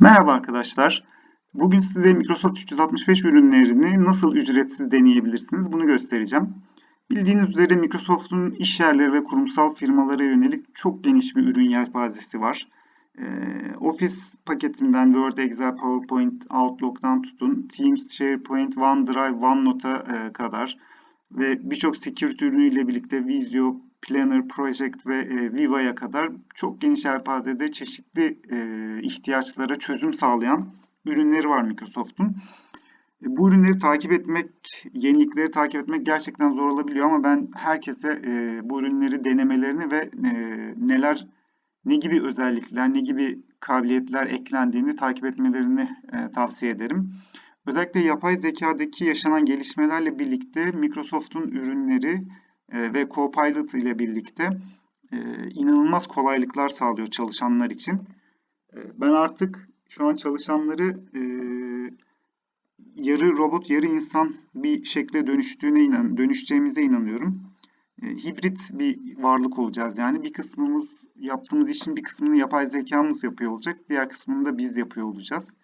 Merhaba arkadaşlar. Bugün size Microsoft 365 ürünlerini nasıl ücretsiz deneyebilirsiniz bunu göstereceğim. Bildiğiniz üzere Microsoft'un iş yerleri ve kurumsal firmalara yönelik çok geniş bir ürün yelpazesi var. Ee, Office paketinden Word, Excel, PowerPoint, Outlook'tan tutun, Teams, SharePoint, OneDrive, OneNote'a e, kadar ve birçok security ürünüyle birlikte Visio, Planner, Project ve e, Viva'ya kadar çok geniş yelpazede çeşitli e, ihtiyaçlara çözüm sağlayan ürünleri var Microsoft'un. E, bu ürünleri takip etmek, yenilikleri takip etmek gerçekten zor olabiliyor ama ben herkese e, bu ürünleri denemelerini ve e, neler, ne gibi özellikler, ne gibi kabiliyetler eklendiğini takip etmelerini e, tavsiye ederim. Özellikle yapay zekadaki yaşanan gelişmelerle birlikte Microsoft'un ürünleri ve Copilot ile birlikte e, inanılmaz kolaylıklar sağlıyor çalışanlar için. E, ben artık şu an çalışanları e, yarı robot yarı insan bir şekle dönüştüğüne inan dönüşeceğimize inanıyorum. E, hibrit bir varlık olacağız yani bir kısmımız yaptığımız işin bir kısmını yapay zekamız yapıyor olacak, diğer kısmını da biz yapıyor olacağız.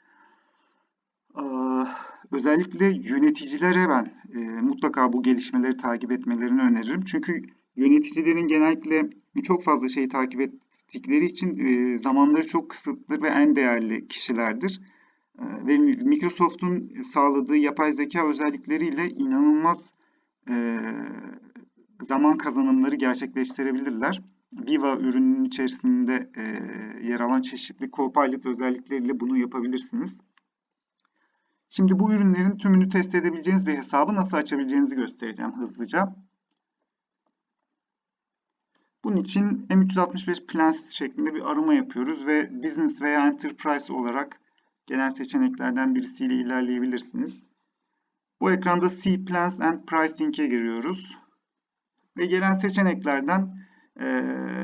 Özellikle yöneticilere ben e, mutlaka bu gelişmeleri takip etmelerini öneririm. Çünkü yöneticilerin genellikle çok fazla şeyi takip ettikleri için e, zamanları çok kısıtlı ve en değerli kişilerdir. E, ve Microsoft'un sağladığı yapay zeka özellikleriyle inanılmaz e, zaman kazanımları gerçekleştirebilirler. Viva ürünün içerisinde e, yer alan çeşitli Copilot özellikleriyle bunu yapabilirsiniz. Şimdi bu ürünlerin tümünü test edebileceğiniz bir hesabı nasıl açabileceğinizi göstereceğim hızlıca. Bunun için M365 Plans şeklinde bir arama yapıyoruz ve Business veya Enterprise olarak genel seçeneklerden birisiyle ilerleyebilirsiniz. Bu ekranda C Plans and Pricing'e giriyoruz. Ve gelen seçeneklerden e,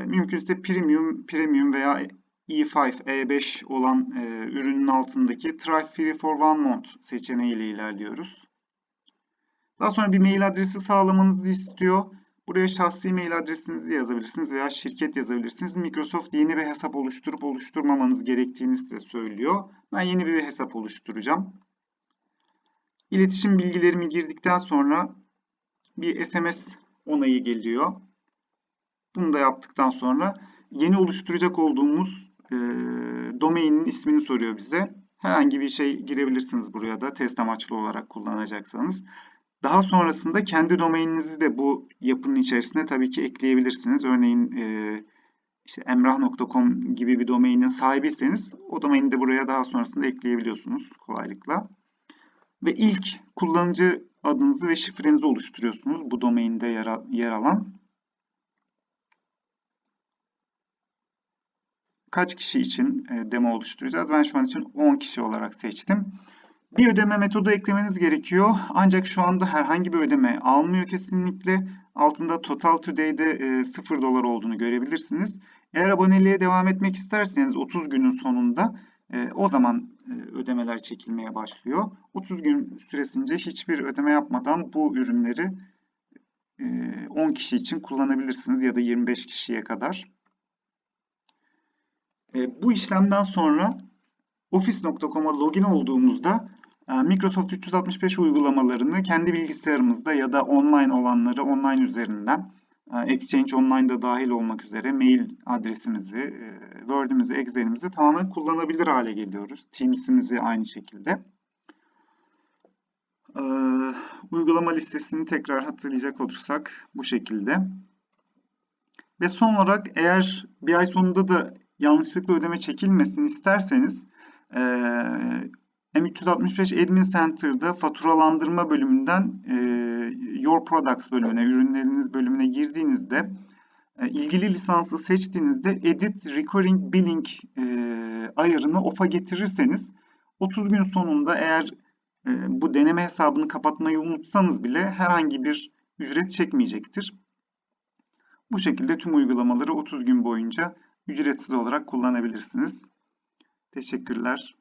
mümkünse Premium, Premium veya E5, E5 olan e, ürünün altındaki Try Free for One Month seçeneğiyle ilerliyoruz. Daha sonra bir mail adresi sağlamanızı istiyor. Buraya şahsi mail adresinizi yazabilirsiniz veya şirket yazabilirsiniz. Microsoft yeni bir hesap oluşturup oluşturmamanız gerektiğini size söylüyor. Ben yeni bir hesap oluşturacağım. İletişim bilgilerimi girdikten sonra bir SMS onayı geliyor. Bunu da yaptıktan sonra yeni oluşturacak olduğumuz e, domainin ismini soruyor bize. Herhangi bir şey girebilirsiniz buraya da test amaçlı olarak kullanacaksanız. Daha sonrasında kendi domaininizi de bu yapının içerisine tabii ki ekleyebilirsiniz. Örneğin e, işte emrah.com gibi bir domainin sahibiyseniz o domaini de buraya daha sonrasında ekleyebiliyorsunuz kolaylıkla. Ve ilk kullanıcı adınızı ve şifrenizi oluşturuyorsunuz bu domainde yer, yer alan. Kaç kişi için e, demo oluşturacağız? Ben şu an için 10 kişi olarak seçtim. Bir ödeme metodu eklemeniz gerekiyor. Ancak şu anda herhangi bir ödeme almıyor kesinlikle. Altında Total Today'de 0 e, dolar olduğunu görebilirsiniz. Eğer aboneliğe devam etmek isterseniz 30 günün sonunda e, o zaman ödemeler çekilmeye başlıyor. 30 gün süresince hiçbir ödeme yapmadan bu ürünleri 10 kişi için kullanabilirsiniz ya da 25 kişiye kadar. E, bu işlemden sonra Office.com'a login olduğumuzda e, Microsoft 365 uygulamalarını kendi bilgisayarımızda ya da online olanları online üzerinden e, Exchange Online'da dahil olmak üzere mail adresimizi, Word'ümüzü, Excel'imizi tamamen kullanabilir hale geliyoruz. Teams'imizi aynı şekilde. Uygulama listesini tekrar hatırlayacak olursak bu şekilde. Ve son olarak eğer bir ay sonunda da yanlışlıkla ödeme çekilmesin isterseniz e, M365 Admin Center'da faturalandırma bölümünden Your Products bölümüne, ürünleriniz bölümüne girdiğinizde ilgili lisansı seçtiğinizde Edit Recurring Billing ayarını off'a getirirseniz 30 gün sonunda eğer bu deneme hesabını kapatmayı unutsanız bile herhangi bir ücret çekmeyecektir. Bu şekilde tüm uygulamaları 30 gün boyunca ücretsiz olarak kullanabilirsiniz. Teşekkürler.